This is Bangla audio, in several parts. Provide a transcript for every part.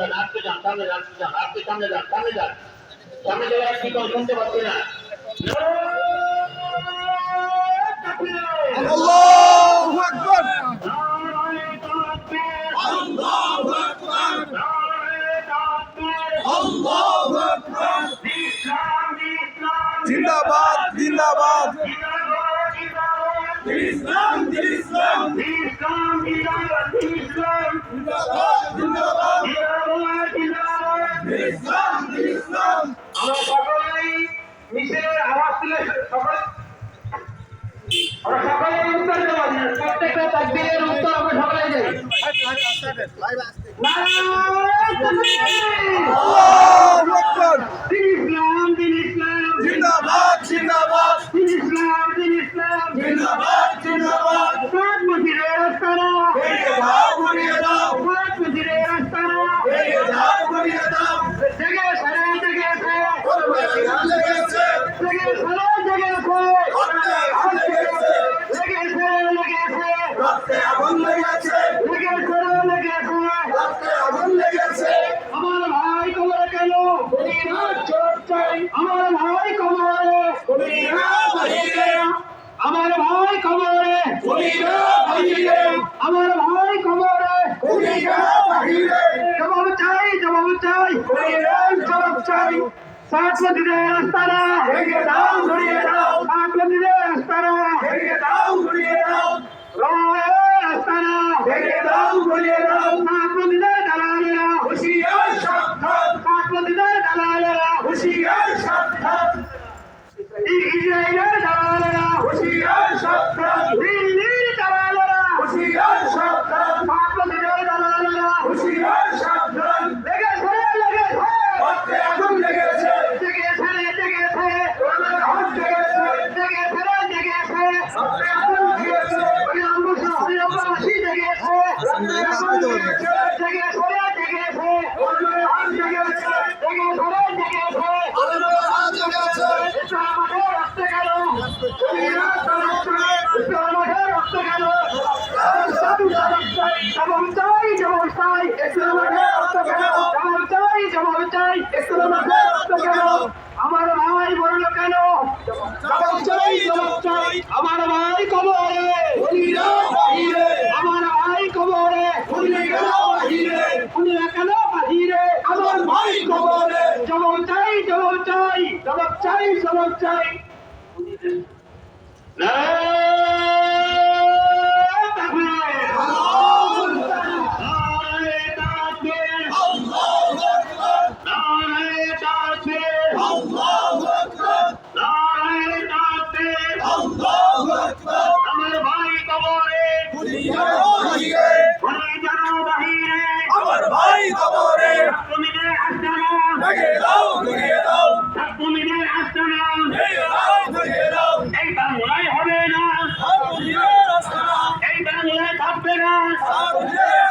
যান আটকে যান সামনে যান যান আটকে সামনে যান সামনে যান সামনে যাওয়ার কি কেউ শুনতে পাচ্ছি না আল্লাহু আকবার আল্লাহু আকবার আল্লাহু আকবার জিন্দাবাদ জিন্দাবাদ ইসলাম ইসলাম জিন্দাবাদ জিন্দাবাদ ইসলাম ইসলাম আমরা সকলেই মিছিলের আওয়াজ তুলে সকলে আমরা সকলেই উত্তর দেওয়া প্রত্যেকটা তাকবীরের উত্তর আমরা সকলেই দেই নারায়ণ ইসলাম জিন্দাবাদ জিন্দাবাদ দিন ইসলাম দিন ইসলাম জিন্দাবাদ জিন্দাবাদ সাত মসজিদের আস্তানা ভেঙে দাও ভেঙে দাও সাত মসজিদের আস্তানা ভেঙে দাও ভেঙে দাও জেগে সারা জেগেছে কোরবানি লেগেছে জেগে সারা জেগেছে রক্তে আগুন লেগেছে লেগেছে লেগেছে রক্তে আগুন লেগেছে লেগেছে লেগেছে রক্তে আগুন লেগেছে আমার ভাই কবরে আমার ভাই কবরে জবাব চাই জবাব চাই জবাব চাই মন্দিরের রাস্তারা দাও ঘুরিয়ে দাও মন্দিরের রাস্তারা দাও ঘুরিয়ে দাও রাস্তারা দাও ঘুরিয়ে দাও মন্দিরের দালালেরা হুশিয়ার সাবধান মন্দিরের দালালেরা হুশিয়ার সাবধান ইসরায়েলের দালালেরা হুশিয়ার সাবধান দিল্লির দালালেরা হুশিয়ার সাবধান মন্দিরের দালালেরা হুশিয়ার সাবধান রক্ত গেল আমার ভাই বলল কেন জবাব চাই জবাব চাই আমার ভাই কবরে আমার ভাই কবরে উনি কেন বাহিরে আমার ভাই কবরে জবাব চাই জবাব চাই জবাব চাই জবাব চাই আল্লাহু কবরে। ছাত্রলীগের আস্তানা। ভেঙে দাও আস্তানা। ভেঙে দাও ঘুরিয়ে দাও। এই বাংলায় হবে না। সাবুজের আস্তানা। এই বাংলায় থাকবে না। সাবুজের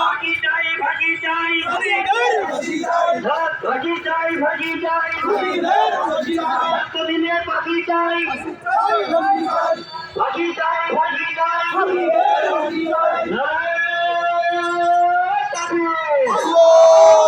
ভাগি চাই ভাগি চাই গরিবের ভাগি চাই ভাগি চাই গরিবের বাহিরে ছাত্রলীগের ভাগি চাই গরিবের ভাগি চাই ভাগি চাই বাহিরে নারায়ণ três.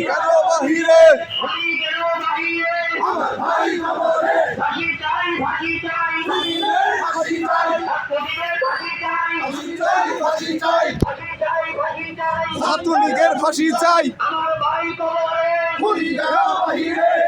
কেন বাহিরে চাই ফাঁসি আমার ভাই খবরে ফাঁসি কেন বাহিরে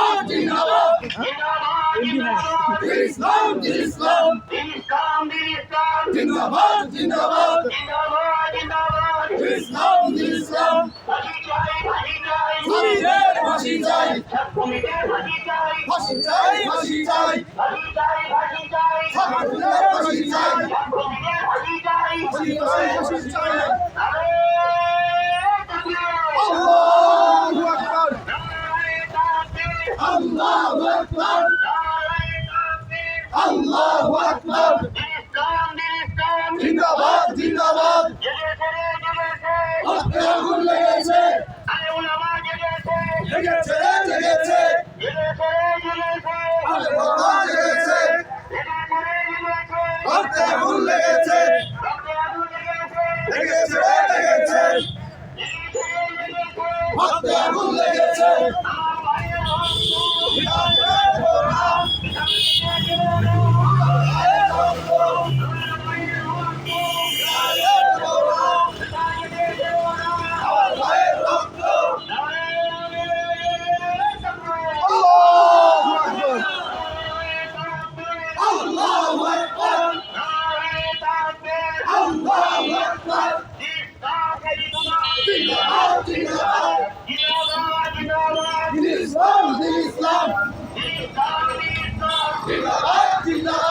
Din İslam, Din İslam. Din İslam, Din İslam. Zindabad, zindabad. Zindabad, zindabad. Din İslam, Din İslam. Başı çay, başı çay. Başı çay, başı çay. Başı çay, başı çay. আল্লাহু আকবার। জিন্দাবাদ জিন্দাবাদ। হাতে আগুন লেগেছে। লেগেছে লেগেছে। লেগেছে। হাতে আগুন লেগেছে। লেগেছে লেগেছে। হাতে আগুন লেগেছে। আল্লাহু ইসলাম জিন্দাবাদ জিন্দাবাদ